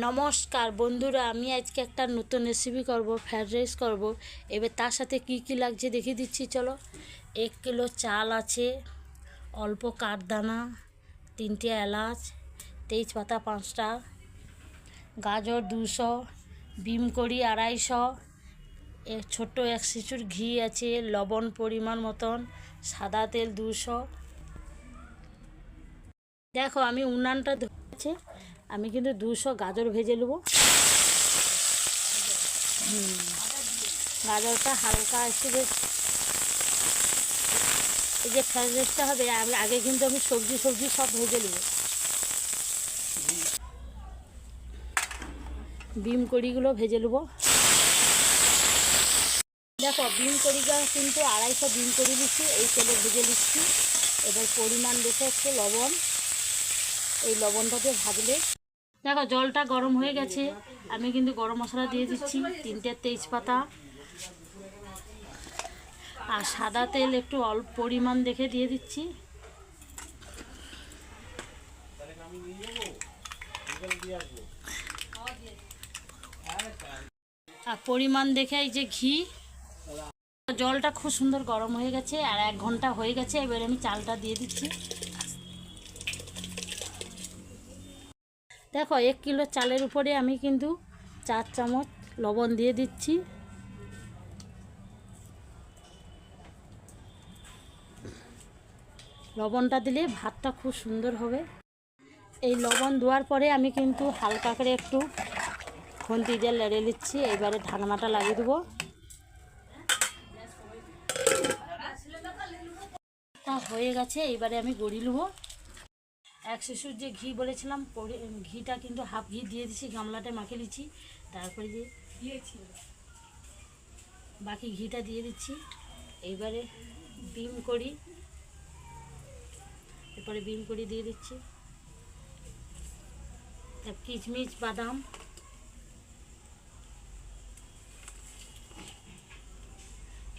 নমস্কার বন্ধুরা, আমি আজকে একটা নতুন রেসিপি করব ফ্রায়েড রাইস করব। এবার তার সাথে কি কি লাগছে দেখিয়ে দিচ্ছি, চলো। এক কিলো চাল আছে, অল্প কাঠদানা, তিনটে এলাচ, তেজপাতা পাঁচটা, গাজর দুশো, বিম করি আড়াইশো, এ ছোট্ট এক শিশুর ঘি আছে, লবণ পরিমাণ মতন, সাদা তেল দুশো। দেখো, আমি উনানটা ধরেছে আমি কিন্তু দুশো গাজর ভেজে নেব। গাজরটা হালকা একটু বেশ এই যে রাইসটা হবে আগে কিন্তু আমি সবজি সবজি সব ভেজে নেব। বিম কড়িগুলো ভেজে নেব। দেখো, বিম কড়িটা কিন্তু আড়াইশো বিম কড়ি দিচ্ছি এই তেলে ভেজে নিচ্ছি। এবার পরিমাণ দেখে একটু লবণ। এই লবণটাতে ভাজলে দেখো, জলটা গরম হয়ে গেছে। আমি কিন্তু গরম মশলা দিয়ে দিচ্ছি, তিনটে তেজপাতা। আর সাদা তেল একটু অল্প পরিমাণ দেখে দিয়ে দিচ্ছি। আর পরিমাণ দেখে এই যে ঘি। জলটা খুব সুন্দর গরম হয়ে গেছে, আর এক ঘণ্টা হয়ে গেছে, এবার আমি চালটা দিয়ে দিচ্ছি। দেখো, এক কিলো চালের উপরে আমি কিন্তু চার চামচ লবণ দিয়ে দিচ্ছি। লবণটা দিলে ভাতটা খুব সুন্দর হবে। এই লবণ দেওয়ার পরে আমি কিন্তু হালকা করে একটু খুন্তি দিয়ে লেড়ে নিচ্ছি। এবারে ঢাকনাটা লাগিয়ে দেবো। তা হয়ে গেছে এবারে আমি গড়ি নেব। এক শিশুর যে ঘি বলেছিলাম ঘিটা কিন্তু হাফ ঘি দিয়ে দিছি গামলাটায় মাখে দিচ্ছি তারপরে যে বাকি ঘিটা দিয়ে দিচ্ছি। এবারে বিম করি। এরপরে বিম করি দিয়ে দিচ্ছি। তার কিচমিচ বাদাম।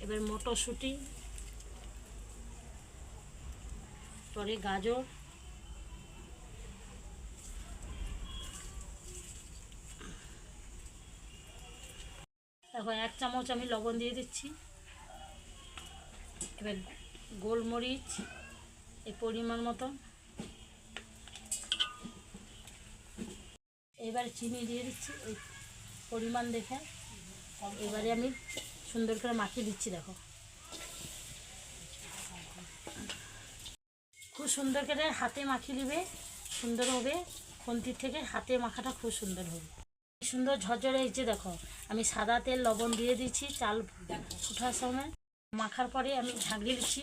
এবার মটরশুঁটি। পরে গাজর। দেখো, এক চামচ আমি লবণ দিয়ে দিচ্ছি। এবার গোলমরিচ এই পরিমাণ মতো। এবার চিনি দিয়ে দিচ্ছি ওই পরিমাণ দেখে। এবারে আমি সুন্দর করে মাখিয়ে দিচ্ছি, দেখো। খুব সুন্দর করে হাতে মাখিয়ে নেবে, সুন্দর হবে। খন্তির থেকে হাতে মাখাটা খুব সুন্দর হবে। সুন্দর ঝরঝরে হয়েছে দেখো, আমি সাদা তেল, লবণ দিয়ে দিচ্ছি চাল ওঠার সময়। মাখার পরে আমি ঝাঁকড়িয়ে দিচ্ছি।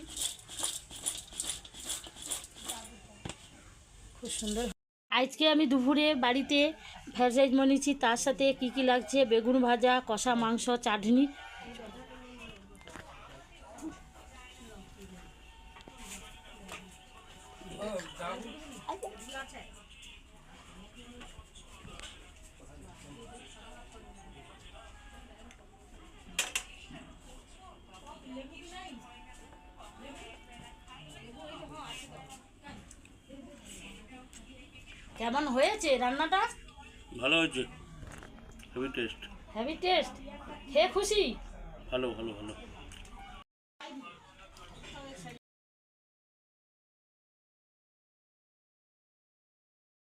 খুব সুন্দর। আজকে আমি দুপুরে বাড়িতে ফ্রাইড রাইস বানিয়েছি তার সাথে কি কি লাগছে? বেগুন ভাজা, কষা মাংস, চাটনি। কেমন হয়েছে রান্নাটা? ভালো হয়েছে। হেভি টেস্ট হ্যাভি টেস্ট খেয়ে খুশি? ভালো ভালো ভালো।